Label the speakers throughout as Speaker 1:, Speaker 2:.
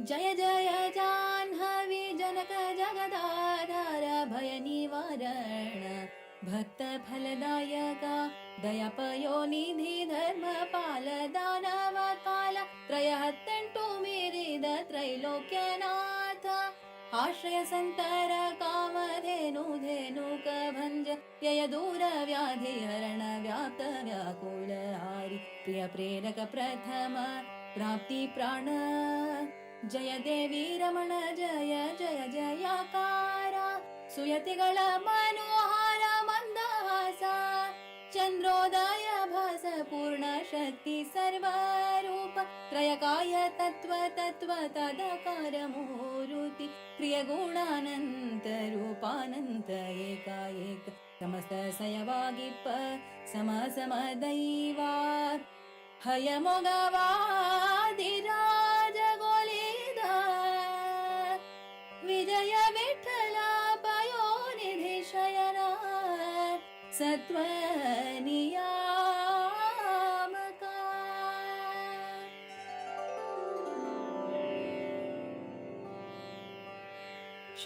Speaker 1: जय जय जाह्नवी जनक जगदाधार, भय निवारण। भक्त फलदाय दयापयोनिधि धर्मपाल त्रय त्रयहत्तेण्टु मीरिद त्रैलोक्यनाथ। आश्रय संतर काम धेनु धेनु कभंज। यय दूर व्याधि हरण, व्याप्त प्रिय प्रेरक प्रथम, प्राप्ति प्राण। ಹರಣ ವ್ಯಾಪ್ತ ವ್ಯಾಕುಲ ಹಾರಿ ಪ್ರಿಯ ಪ್ರೇರಕ ಪ್ರಥಮ ಪ್ರಾಪ್ತಿ ಪ್ರಾಣ ಜಯ ದೇವಿ ರಮಣ ಜಯ ಜಯ ಜಯಕಾರ ಸುಯತಿಗಳ ಮನೋಹಾರ ಮಂದಹಾಸ ಚಂದ್ರೋದಯ ಭಾಸ ಪೂರ್ಣ ಶಕ್ತಿ ಸರ್ವರೂಪ ತ್ರಯಕಾಯ ತತ್ವ ತತ್ವ ತದಕಾರ ಮೂರುತಿ ಪ್ರಿಯ ಗುಣಾನಂತ ರೂಪಾನಂತ ಏಕಾಏಕ ಸಮಸ್ತ ಸಯವಾಗಿಪ್ಪ ಸಮ ಸಮ ದೈವಾ ಹಯ ಮೊಗವಾದಿರಾಜ जय विठ्ठला पयोनिधिशयना सत्त्वनिया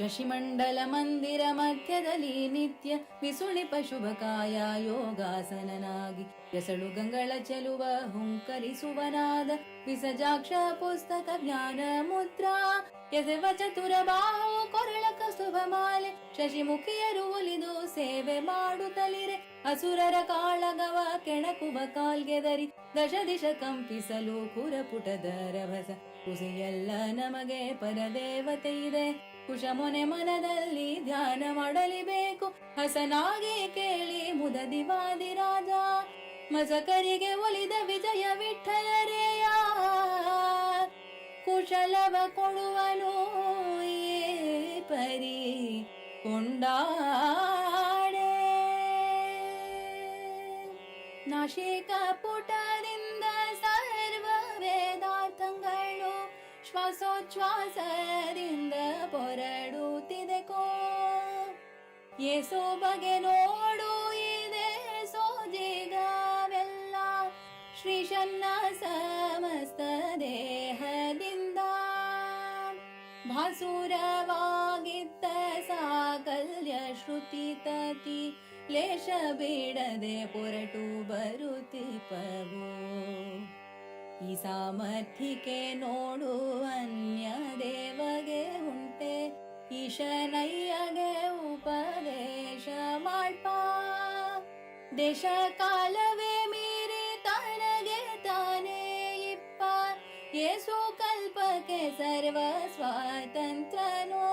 Speaker 1: ಶಶಿಮಂಡಲ ಮಂದಿರ ಮಧ್ಯದಲ್ಲಿ ನಿತ್ಯ ವಿಸುಳಿಪ ಶುಭಕಾಯ ಯೋಗಾಸನನಾಗಿ ಎಸಳು ಗಂಗಳ ಚೆಲುವ ಹುಂಕರಿಸುವನಾದ ವಿಸಜಾಕ್ಷ ಪುಸ್ತಕ ಜ್ಞಾನ ಮುದ್ರಾ. ಎಸೆವ ಚತುರ ಬಾಹು ಕೊರಳ ಕಸುಭ ಮಾಲೆ ಶಶಿಮುಖಿಯರು ಒಲಿದು ಸೇವೆ ಮಾಡುತ್ತಲಿರೆ. ಅಸುರರ ಕಾಳಗವ ಕೆಣಕುವ ಕಾಲ್ಗೆದರಿ ದಶ ದಿಶ ಕಂಪಿಸಲು ಕುರಪುಟದ ರಭಸ. ಕುಸಿಯೆಲ್ಲ ನಮಗೆ ಪರದೇವತೆ ಇದೆ. ಕುಶಮೊನೆ ಮನದಲ್ಲಿ ಧ್ಯಾನ ಮಾಡಲಿಬೇಕು. ಹಸನಾಗಿ ಕೇಳಿ ಮುದದಿವಾದಿ ವಾದಿರಾಜ ಮಸಕರಿಗೆ ಒಲಿದ ವಿಜಯ ವಿಠಲರೇಯ. ಕುಶಲವ ಕೊಡುವನು ಪರಿ ಕೊಂಡಾಡೆ ನಾಶಿಕ ಪುಟದಿಂದ ಶ್ವಾಸೋಚ್ಛ್ವಾಸದಿಂದ ಪೊರಡುತ್ತಿದೆ ಕೋ. ಏಸೋ ಬಗೆ ನೋಡು, ಇದೆ ಸೋಜಿಗವೆಲ್ಲ ಶ್ರೀಶನ್ನ ಸಮಸ್ತ ದೇಹದಿಂದ. ಭಾಸುರವಾಗಿದ್ದ ಸಾಕಲ್ಯ ಶ್ರುತಿ ತತಿ, ಲೇಷ ಬಿಡದೆ ಪೊರಟು ಬರುತ್ತಿಪವು. ಈ ಸಾಮರ್ಥ್ಯಕ್ಕೆ ನೋಡು ಅನ್ಯ ದೇವಗೆ ಉಂಟೆ ಈಶನಯ್ಯಗೆ ಉಪದೇಶ ಮಾಡ್ಪ. ದೇಶ ಕಾಲವೇ ಮೀರಿ ತನಗೆ ತಾನೇ ಇಪ್ಪ, ಏಸು ಕಲ್ಪಕ್ಕೆ ಸರ್ವ ಸ್ವಾತಂತ್ರನೋ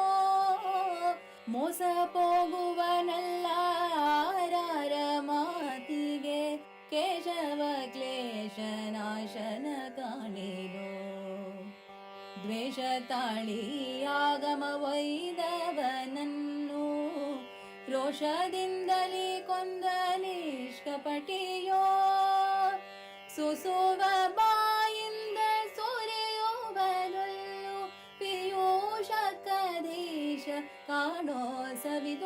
Speaker 1: ಮೋಸ ಪೋಗುವನಲ್ಲ ಮಾತಿಗೆ ಕೇಶವ ಕ್ಲೇಶ ನಾಶನ ಕಾಣಿರೋ ದ್ವೇಷ ತಾಳಿ ಆಗಮ ವೈದವನನ್ನು ರೋಷದಿಂದಲೇ ಕೊಂದ ನಿಷ್ಕಪಟಿಯೋ ಸುಸುವ ಬಾಯಿಂದ ಸುರಿಯೋ ಬದಲು ಪಿಯೂಷ ಕದೀಶ ಕಾಣೋ ಸವಿದುಣ್ಣೀರೋ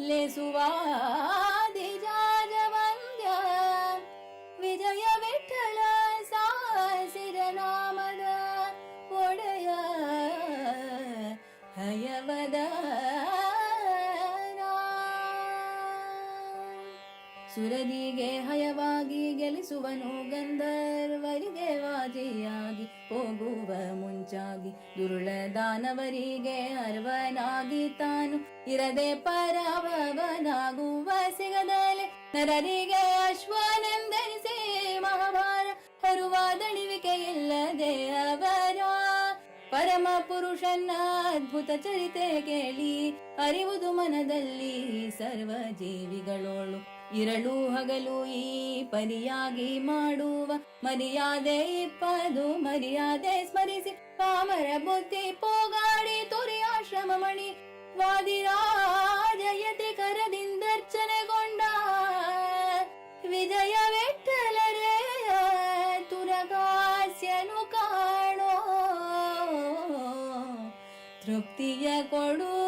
Speaker 1: ಲೇಸುವಾದಿಜಾಜ ವಂದ್ಯ ವಿಜಯ ವಿಠಲ ಸಾಸಿರ ನಾಮದ. ಒಡೆಯ ಹಯವದ ಸುರದಿಗೆ ಹಯವಾಗಿ ಗೆಲಿಸುವನು ಗಂಧರ್ವರಿಗೆ ದುರುಳ ದಾನವರಿಗೆ ಅರ್ವನಾಗಿ ತಾನು ಇರದೆ ಪರವನಾಗುವ ಸಿಗದಲೆ ನರರಿಗೆ ಅಶ್ವನೆಂದರಿಸಿ ಮಹಾಭಾರ ಹರುವ ದಣಿವಿಕೆ ಇಲ್ಲದೆ ಅವರ ಪರಮ ಪುರುಷನ ಅದ್ಭುತ ಚರಿತೆ ಕೇಳಿ ಅರಿವುದು ಮನದಲ್ಲಿ ಸರ್ವ ಜೀವಿಗಳೋಳು ಇರಳು ಹಗಲು ಈ ಪರಿಯಾಗಿ ಮಾಡುವ ಮರ್ಯಾದೆ ಇಪ್ಪದು ಮರ್ಯಾದೆ ಸ್ಮರಿಸಿ ಪಾಮರ ಬುದ್ಧಿ ಪೋಗಾಡಿ ತುರಿ ಆಶ್ರಮ ಮಣಿ. ವಾದಿರಾಜಯತಿ ಕರದಿಂದರ್ಚನೆಗೊಂಡ ವಿಜಯ ವಿಠಲರೆಯ ತುರಗಾಸ್ಯನು ಕಾಣೋ. ತೃಪ್ತಿಯ ಕೊಡುವನು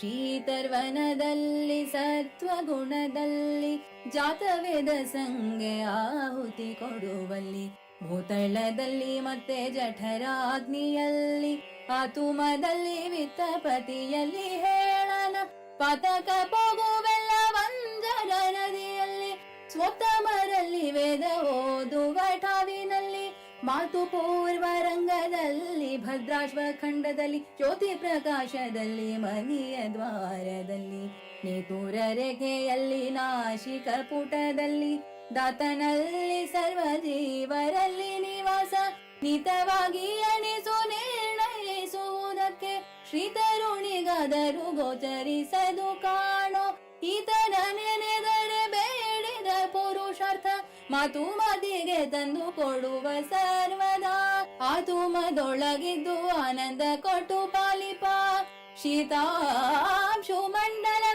Speaker 1: ಶೀತರ್ವನದಲ್ಲಿ ಸತ್ವಗುಣದಲ್ಲಿ ಜಾತವೇದ ಸಂಗೆ ಆಹುತಿ ಕೊಡುವಲ್ಲಿ. ಭೂತಳದಲ್ಲಿ ಮತ್ತೆ ಜಠರಾಗ್ನಿಯಲ್ಲಿ, ಆತುಮದಲ್ಲಿ ವಿತ್ತಪತಿಯಲ್ಲಿ ಹೇಳನ. ಪತಕ ಪೋಗುವೆಲ್ಲ ವಂಜರ ನದಿಯಲ್ಲಿ ಸ್ವತಮರಲ್ಲಿ ವೇದ ಓದುವ ಠಾವಿನಲ್ಲಿ. ಮಾತು ಪೂರ್ವ ರಂಗದಲ್ಲಿ ಭದ್ರಾಶ್ವ ಖಂಡದಲ್ಲಿ ಜ್ಯೋತಿ ಪ್ರಕಾಶದಲ್ಲಿ, ಮನಿಯ ದ್ವಾರದಲ್ಲಿ. ನೇತೂರ ರೇಖೆಯಲ್ಲಿ ನಾಶಿಕ ಪುಟದಲ್ಲಿ, ದಾತನಲ್ಲಿ ಸರ್ವ ಜೀವರಲ್ಲಿ ನಿವಾಸ, ನಿತವಾಗಿ ಅಣಿಸು ನಿರ್ಣಯಿಸುವುದಕ್ಕೆ ಶ್ರೀತರುಣಿಗಾದರೂ ಗೋಚರಿಸದು ಕಾಣೋ. ಈತನ ನೆನೆದರೆ ಬೇಡಿದ ಪುರುಷಾರ್ಥ, ಮಾತು ಮದಿಗೆ ತಂದು ಕೊಡುವ ಸರ್ವದಾ. ಆತುಮದೊಳಗಿದ್ದು ಆನಂದ ಕೊಟ್ಟು ಪಾಲಿಪ. ಶೀತಾಂಶು ಮಂಡಲ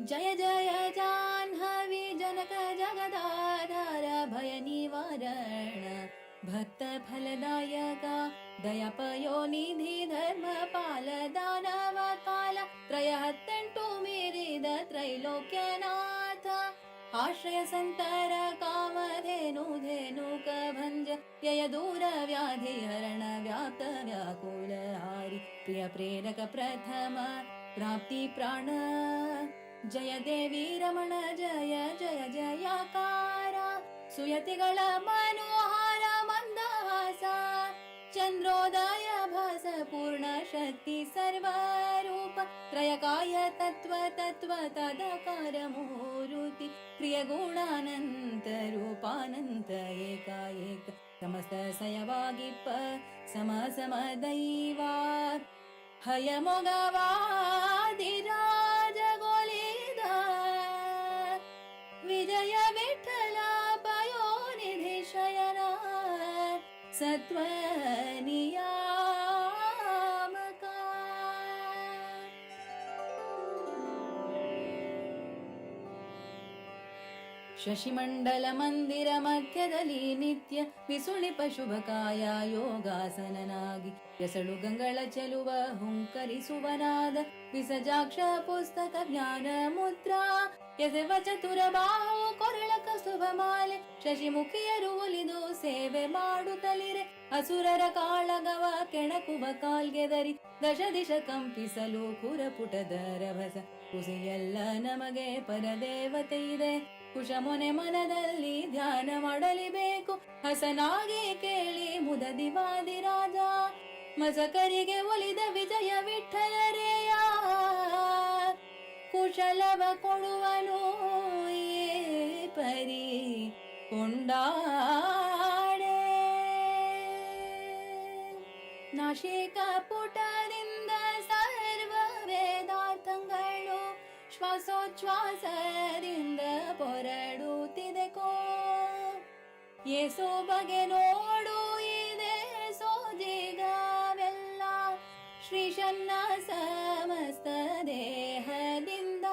Speaker 1: जय जय जाह्नवी जनक जगदाधार भयनिवारण भक्तफलदायका दयापयोनिधि धर्मपाल त्रय तंटो मेरे त्रैलोक्यनाथ, आश्रय संतर काम धेनुधे धेनुकभञ्ज यय दूरव्याधि हरण व्याप्त व्याकुलहारि प्रिय प्रेरक प्रथम प्राप्ति प्राण। ಹರಣ ವ್ಯಾಪ್ತ ವ್ಯಾಕುಲ ಹಾರಿ ಪ್ರಿಯ ಪ್ರೇರಕ ಪ್ರಥಮ ಪ್ರಾಪ್ತಿ ಪ್ರಾಣ ಜಯ ದೇವಿ ರಮಣ ಜಯ ಜಯ ಜಯಕಾರ ಸುಯತಿಗಳ ಮನೋಹಾರ ಮಂದಹಾಸ ಚಂದ್ರೋದಯ ಭಾಸ ಪೂರ್ಣ ಶಕ್ತಿ ಸರ್ವರೂಪ ತ್ರಯಕಾಯ ತತ್ವ ತತ್ವ ತದಕಾರ ಮೂರುತಿ ಪ್ರಿಯ ಗುಣಾನಂತ ರೂಪಾನಂತ ಏಕಾಏಕ ಸಮಸ್ತ ಸಯವಾಗಿಪ್ಪ ಸಮ ಸಮ ದೈವಾ ಹಯ ಮೊಗವಾದಿರಾಜಗೊಲಿದ जय विठ्ठला भयोनिधिशयना सत्वरिया ಶಶಿಮಂಡಲ ಮಂದಿರ ಮಧ್ಯದಲ್ಲಿ ನಿತ್ಯ ಬಿಸುಳಿಪ ಶುಭಕಾಯ ಯೋಗಾಸನನಾಗಿ ಎಸಳು ಗಂಗಳ ಚೆಲುವ ಹುಂಕರಿಸುವನಾದ ವಿಸಜಾಕ್ಷ ಪುಸ್ತಕ ಜ್ಞಾನ ಮುದ್ರಾ. ಎಸೆವ ಚತುರ ಬಾಹು ಕೊರಳ ಕಸುಭ ಮಾಲೆ. ಶಶಿಮುಖಿಯರು ಉಲಿದು ಸೇವೆ ಮಾಡುತ್ತಲಿರೆ. ಅಸುರರ ಕಾಳಗವ ಕೆಣಕುವ ಕಾಲ್ಗೆದರಿ ದಶ ದಿಶ ಕಂಪಿಸಲು ಕುರಪುಟದ ರಭಸ. ಕುಸಿಯೆಲ್ಲ ನಮಗೆ ಪರದೇವತೆ ಇದೆ. ಕುಶಮೊನೆ ಮನದಲ್ಲಿ ಧ್ಯಾನ ಮಾಡಲಿಬೇಕು. ಹಸನಾಗಿ ಕೇಳಿ ಮುದದಿ ವಾದಿರಾಜ ಮಸಕರಿಗೆ ಒಲಿದ ವಿಜಯ ವಿಠಲರೇಯ. ಕುಶಲವ ಕೊಡುವನು ಪರಿ ಕೊಂಡಾಡೆ ನಾಶಿಕ ಪುಟದಿಂದ ಸರ್ವ ವೇದಾರ್ಥಗಳು ಶ್ವಾಸೋಚ್ಛ್ವಾಸದಿಂದ ಏಸೋ ಬಗೆ ನೋಡು, ಇದೆ ಸೋಜಿಗವೆಲ್ಲ ಶ್ರೀಶನ್ನ ಸಮಸ್ತ ದೇಹದಿಂದ.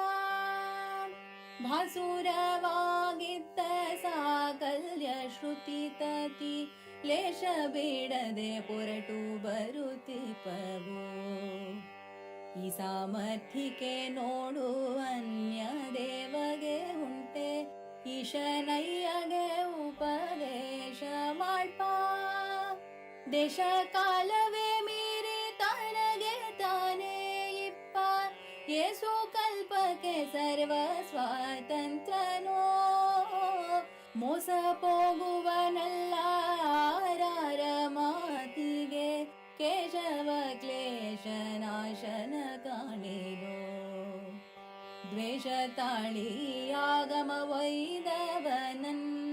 Speaker 1: ಭಾಸುರವಾಗಿತ್ತ ಸಾಕಲ್ಯ ಶ್ರುತಿ ತತಿ. ಲೇಷ ಬಿಡದೆ ಪೊರಟು ಬರುತ್ತಿಪವು ಈ ಸಾಮರ್ಥಿಕೆ ನೋಡು ಅನ್ಯ ದೇವಗೆ ದೇಶ ಕಾಲವೇ ಮೀರಿ ತನಗೆ ತಾನೇ ಇಪ್ಪ. ಏಸು ಕಲ್ಪಕ್ಕೆ ಸರ್ವ ಸ್ವಾತಂತ್ರ್ಯನೋ. ಮೋಸ ಪೋಗುವನಲ್ಲ ಆರಾರ ಮಾತಿಗೆ. ಕೇಶವ ಕ್ಲೇಶ ನಾಶನ ಕಾಣಿರೋ ದ್ವೇಷ ತಾಳಿ ಆಗಮ ವೈದವನನ್ನು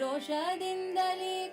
Speaker 1: ರೋಷದಿಂದಲೇ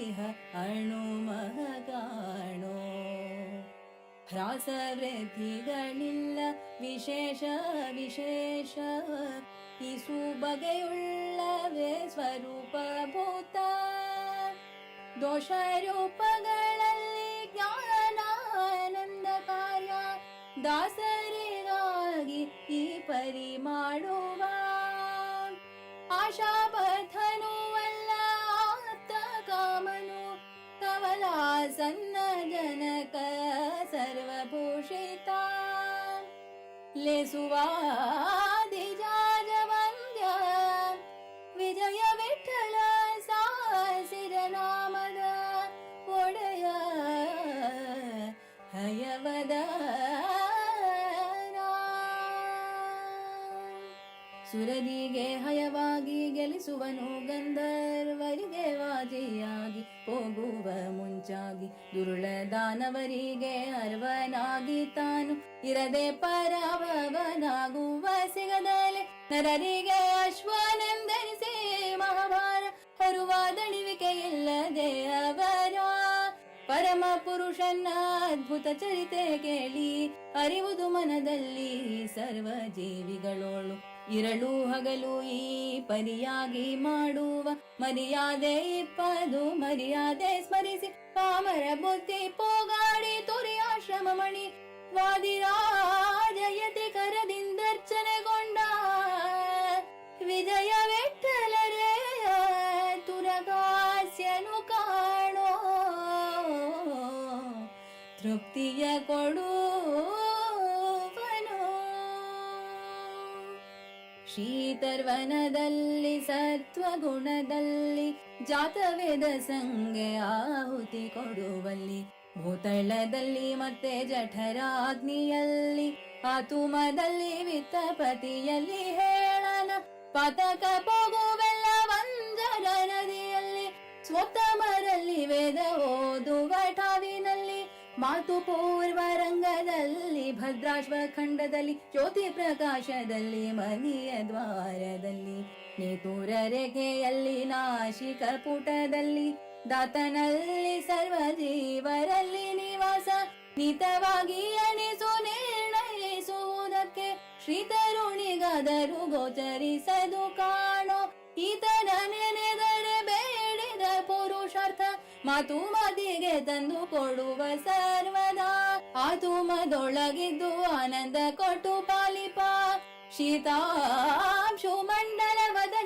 Speaker 1: ವಾಸವಾಗಿ ಅಣುಮಹ ಕಾಣೋ ಹ್ರಾಸ ವೃದ್ಧಿಗಳಿಲ್ಲ ವಿಶೇಷ ವಿಶೇಷ. ಇಸು ಬಗೆಯುಳ್ಳವೇ ಸ್ವರೂಪ ಭೂತ ದೋಷ ರೂಪಗಳಲ್ಲಿ ಜ್ಞಾನಾನಂದ ಕಾರ್ಯ ದಾಸರಿಗಾಗಿ ಈ ಪರಿ ಮಾಡುವ ಆಶಾಬದ್ಧನು ಲೇಸುವಾದಿಜಾಜ ವಂದ್ಯ ವಿಜಯ ವಿಠಲ ಸಾಸಿರ ನಾಮದ ಒಡೆಯ ಹಯವದ ಸುರದಿಗೆ ಹಯವಾಗಿ ಗೆಲಿಸುವನು ಗಂಧರ್ವರಿಗೆ ವಾಜಿಯಾಗಿ ಹೋಗುವ ಮುಂಚಾಗಿ ದುರುಳ ದಾನವರಿಗೆ ಅರ್ವನಾಗಿ ತಾನು ಇರದೆ ಪರಭವನಾಗುವ ಸಿಗದಲೆ ನರರಿಗೆ ಅಶ್ವನೆಂದರಿಸಿ ಮಹಾಭಾರ ಹೊರುವ ದಣಿವಿಕೆ ಇಲ್ಲದೆ ಅವರ ಪರಮ ಪುರುಷನ ಅದ್ಭುತ ಚರಿತೆ ಕೇಳಿ ಅರಿವುದು ಮನದಲ್ಲಿ ಸರ್ವ ಜೀವಿಗಳೋಳು. ಇರಳು, ಹಗಲು ಈ ಪರಿಯಾಗಿ ಮಾಡುವ. ಮರ್ಯಾದೆ ಇಪ್ಪದು, ಮರ್ಯಾದೆ ಸ್ಮರಿಸಿ. ಪಾಮರ ಬುದ್ಧಿ ಪೋಗಾಡಿ ತುರಿ ಆಶ್ರಮ ಮಣಿ ವಾದಿರಾಜಯತಿ ಕರದಿಂದರ್ಚನೆಗೊಂಡ ವಿಜಯ ವಿಠಲರೇ ತುರಗಾಸ್ಯನು ಕಾಣೋ ತೃಪ್ತಿಯ ಕೊಡುವನು. ಶೀತರ್ವನದಲ್ಲಿ ಸತ್ವಗುಣದಲ್ಲಿ ಜಾತವೇದ ಸಂಗೆ ಆಹುತಿ ಕೊಡುವಲ್ಲಿ ಭೂತಳದಲ್ಲಿ ಮತ್ತೆ ಜಠರಾಗ್ನಿಯಲ್ಲಿ ಆತುಮದಲ್ಲಿ ವಿತ್ತಪತಿಯಲ್ಲಿ ಹೇಳನ ಪತಕ ಪೋಗುವೆಲ್ಲ ವಂಜರ ನದಿಯಲ್ಲಿ ಸ್ವತಮರಲ್ಲಿ ವೇದ ಓದುವ ಠಾವಿನಲ್ಲಿ, ಮಾತು ಪೂರ್ವ ರಂಗದಲ್ಲಿ, ಭದ್ರಾಶ್ವ ಖಂಡದಲ್ಲಿ, ಜ್ಯೋತಿ ಪ್ರಕಾಶದಲ್ಲಿ, ಮನಿಯ ದ್ವಾರದಲ್ಲಿ, ನೇತೂರ ರೇಖೆಯಲ್ಲಿ, ನಾಶಿಕ ಪುಟದಲ್ಲಿ ದಾತನಲ್ಲಿ ಸರ್ವ ಜೀವರಲ್ಲಿ ನಿವಾಸ, ನಿತವಾಗಿ ಅಣಿಸು, ನಿರ್ಣಯಿಸುವುದಕ್ಕೆ ಶ್ರೀತರುಣಿಗಾದರೂ ಗೋಚರಿಸದು ಕಾಣೋ. ಈತನ ನೆನೆದರೆ ಬೇಡಿದ ಪುರುಷಾರ್ಥ, ಮಾತು ಮದಿಗೆ ತಂದು ಕೊಡುವ ಸರ್ವದಾ. ಆತುಮದೊಳಗಿದ್ದು ಆನಂದ ಕೊಟ್ಟು ಪಾಲಿಪ. ಶೀತಾಂಶು ಮಂಡಲ ವದನ